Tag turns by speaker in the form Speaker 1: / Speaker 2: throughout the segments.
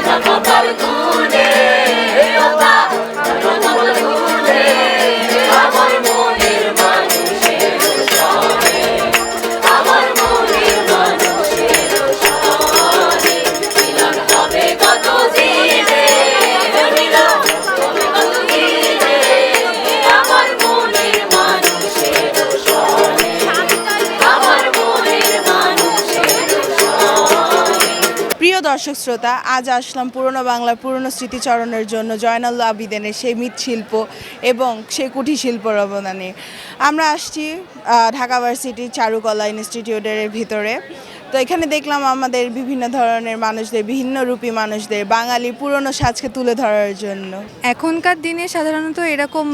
Speaker 1: Para de acabar. দর্শক শ্রোতা, আজ আসলাম পুরনো বাংলার পুরনো স্মৃতিচরণের জন্য জয়নাল আবিদিনের সেই মৃৎশিল্প এবং সেই কুটির শিল্পর অবদানে। আমরা আসছি ঢাকা ভার্সিটি চারুকলা ইনস্টিটিউটের ভিতরে। তো এখানে দেখলাম আমাদের বিভিন্ন ধরনের মানুষদের, বিভিন্ন রূপী মানুষদের, বাঙালি পুরনো সাজকে তুলে ধরার জন্য।
Speaker 2: এখনকার দিনে সাধারণত এরকম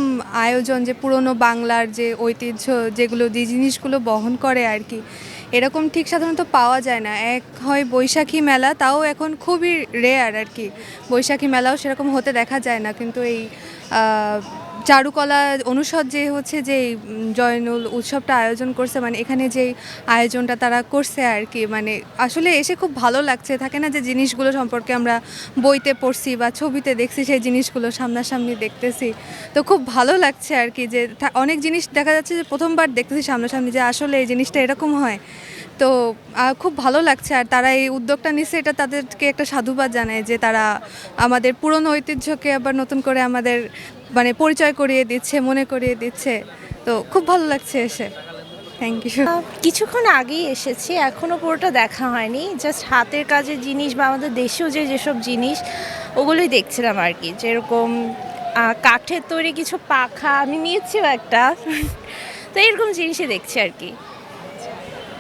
Speaker 2: আয়োজন যে পুরনো বাংলার যে ঐতিহ্য, যেগুলো যে জিনিসগুলো বহন করে আর কি এরকম ঠিক সাধারণত পাওয়া যায় না। এক হয় বৈশাখী মেলা, তাও এখন খুবই রেয়ার আর কি। বৈশাখী মেলাও সেরকম হতে দেখা যায় না, কিন্তু এই চারুকলা অনুষদ যে হচ্ছে যে জয়নুল উৎসবটা আয়োজন করছে মানে এখানে যে আয়োজনটা তারা করছে আর কি মানে আসলে এসে খুব ভালো লাগছে। থাকে না যে জিনিসগুলো সম্পর্কে আমরা বইতে পড়ছি বা ছবিতে দেখছি, সেই জিনিসগুলো সামনাসামনি দেখতেছি। তো খুব ভালো লাগছে আর কি যে অনেক জিনিস দেখা যাচ্ছে যে প্রথমবার দেখতেছি সামনাসামনি যে আসলে এই জিনিসটা এরকম হয়। তো খুব ভালো লাগছে আর তারা এই উদ্যোগটা নিচ্ছে এটা তাদেরকে একটা সাধুবাদ জানায় যে তারা আমাদের পুরনো ঐতিহ্যকে আবার নতুন করে আমাদের মানে পরিচয় করিয়ে দিচ্ছে মনে করিয়ে দিচ্ছে। তো খুব ভালো লাগছে এসে। থ্যাংক ইউ
Speaker 3: কিছুক্ষণ আগেই এসেছি এখনও পুরোটা দেখা হয়নি। জাস্ট হাতের কাজের জিনিস বা আমাদের দেশেও যে যেসব জিনিস ওগুলোই দেখছিলাম আর কি। যেরকম কাঠের তৈরি কিছু পাখা আমি নিয়েছিও একটা। তো এরকম জিনিসই দেখছি আর কি।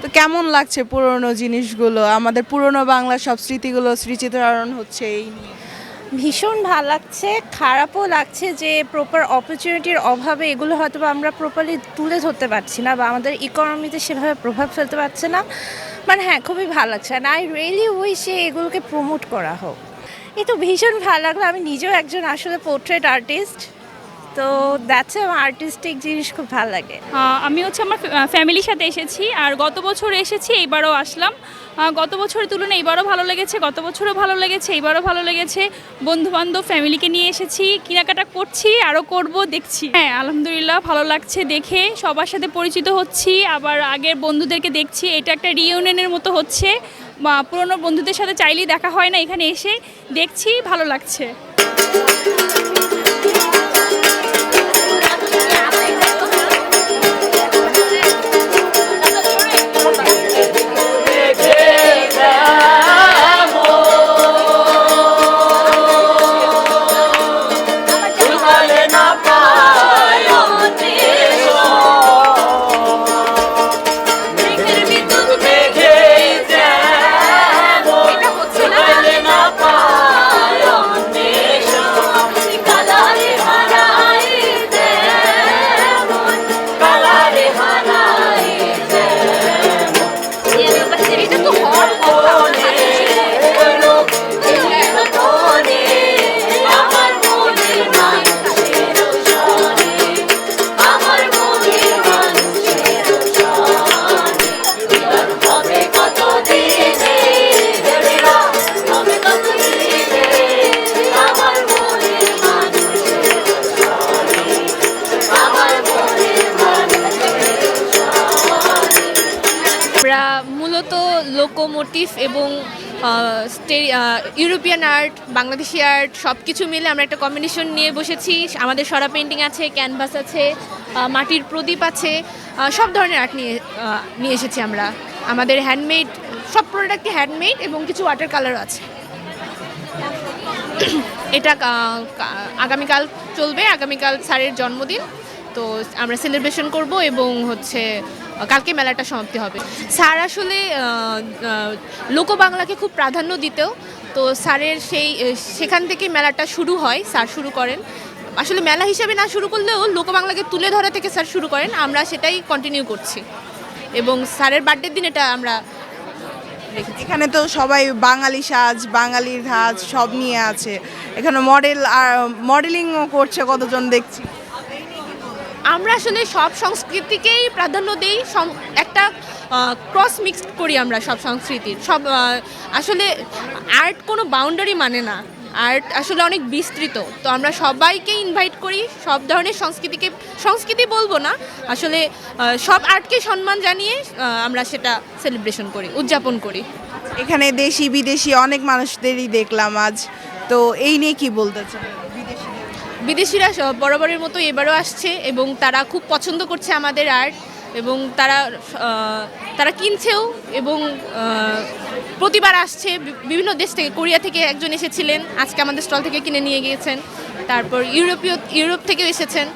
Speaker 1: তো কেমন লাগছে পুরনো জিনিসগুলো? আমাদের পুরনো বাংলার সব স্মৃতিগুলো স্মৃতিচারণ হচ্ছে এই নিয়ে।
Speaker 3: ভীষণ ভালো লাগছে, খারাপও লাগছে যে প্রপার অপরচুনিটির অভাবে এগুলো হয়তো বা আমরা প্রপারলি তুলে ধরতে পারছি না বা আমাদের ইকোনমিতে সেভাবে প্রভাব ফেলতে পারছে না। মানে হ্যাঁ খুবই ভালো লাগছে অ্যান্ড আই রিয়েলি উইশ এগুলোকে প্রমোট করা হোক। এই তো ভীষণ ভালো লাগল, আমি নিজেও একজন আসলে পোর্ট্রেট আর্টিস্ট তো দ্যাটস আমার আর্টিস্টিক জিনিস খুব ভালো লাগে।
Speaker 4: আমি হচ্ছে আমার ফ্যামিলির সাথে এসেছি আর গত বছর এসেছি, এইবারও আসলাম। গত বছরের তুলনায় এবারও ভালো লেগেছে, গত বছরও ভালো লেগেছে, এইবারও ভালো লেগেছে। বন্ধু বান্ধব ফ্যামিলিকে নিয়ে এসেছি, কেনাকাটা করছি, আরও করব, দেখছি। হ্যাঁ আলহামদুলিল্লাহ, ভালো লাগছে দেখে, সবার সাথে পরিচিত হচ্ছি, আবার আগের বন্ধুদেরকে দেখছি, এটা একটা রিইউনিয়নের মতো হচ্ছে। পুরনো বন্ধুদের সাথে চাইলেই দেখা হয় না এখানে এসে, দেখছি, ভালো লাগছে।
Speaker 5: লোকোমোটিভ এবং ইউরোপিয়ান আর্ট, বাংলাদেশি আর্ট সব কিছু মিলে আমরা একটা কম্বিনেশন নিয়ে বসেছি। আমাদের সরা পেন্টিং আছে, ক্যানভাস আছে মাটির প্রদীপ আছে সব ধরনের আর্ট নিয়ে নিয়ে এসেছি আমরা। আমাদের হ্যান্ডমেড সব প্রোডাক্টই হ্যান্ডমেড এবং কিছু ওয়াটার কালারও আছে। এটা আগামীকাল চলবে, আগামীকাল স্যারের জন্মদিন। তো আমরা সেলিব্রেশন করব এবং হচ্ছে, কালকে মেলাটা সমাপ্তি হবে। স্যার আসলে লোক বাংলাকে খুব প্রাধান্য দিতেও, তো স্যারের সেই সেখান থেকে মেলাটা শুরু হয়, স্যার শুরু করেন। আসলে মেলা হিসেবে না শুরু করলেও লোকবাংলাকে তুলে ধরা থেকে স্যার শুরু করেন, আমরা সেটাই কন্টিনিউ করছি। এবং স্যারের বার্থডের দিন এটা আমরা
Speaker 1: এখানে তো সবাই বাঙালি সাজ, বাঙালির ধাজ সব নিয়ে আছে। এখানে মডেল আর মডেলিংও করছে কতজন দেখছি।
Speaker 5: আমরা আসলে সব সংস্কৃতিকেই প্রাধান্য দিই একটা ক্রস মিক্সড করি আমরা সব সংস্কৃতির। সব আসলে আর্ট কোনো বাউন্ডারি মানে না। আর্ট আসলে অনেক বিস্তৃত। তো আমরা সবাইকে ইনভাইট করি, সব ধরনের সংস্কৃতিকে, সংস্কৃতি বলব না, আসলে সব আর্টকে সম্মান জানিয়ে আমরা সেটা সেলিব্রেশন করি, উদযাপন করি।
Speaker 1: এখানে দেশি বিদেশি অনেক মানুষদেরই দেখলাম আজ। তো এই নিয়ে কি বলতে চান?
Speaker 5: বিদেশিরা বরাবরের মতো এবারও আসছে এবং তারা খুব পছন্দ করছে আমাদের আর্ট এবং তারা তারা কিনছেও এবং প্রতিবার আসছে বিভিন্ন দেশ থেকে, কোরিয়া থেকে একজন এসেছিলেন, আজকে আমাদের স্টল থেকে কিনে নিয়ে গিয়েছেন, তারপর ইউরোপীয়, ইউরোপ থেকেও এসেছেন।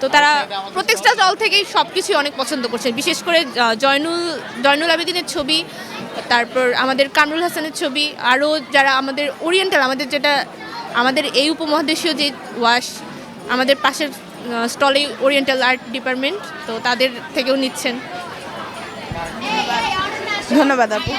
Speaker 5: তো তারা প্রত্যেকটা স্টল থেকেই সব কিছুই অনেক পছন্দ করছেন, বিশেষ করে জয়নুল জয়নুল আবেদিনের ছবি, তারপর আমাদের কামরুল হাসানের ছবি, আরও যারা আমাদের ওরিয়েন্টাল আমাদের যেটা আমাদের এই উপমহাদেশীয় যে ওয়াশ, আমাদের পাশের স্টলে ওরিয়েন্টাল আর্ট ডিপার্টমেন্ট তো তাদের থেকেও নিচ্ছেন।
Speaker 1: ধন্যবাদ আপু।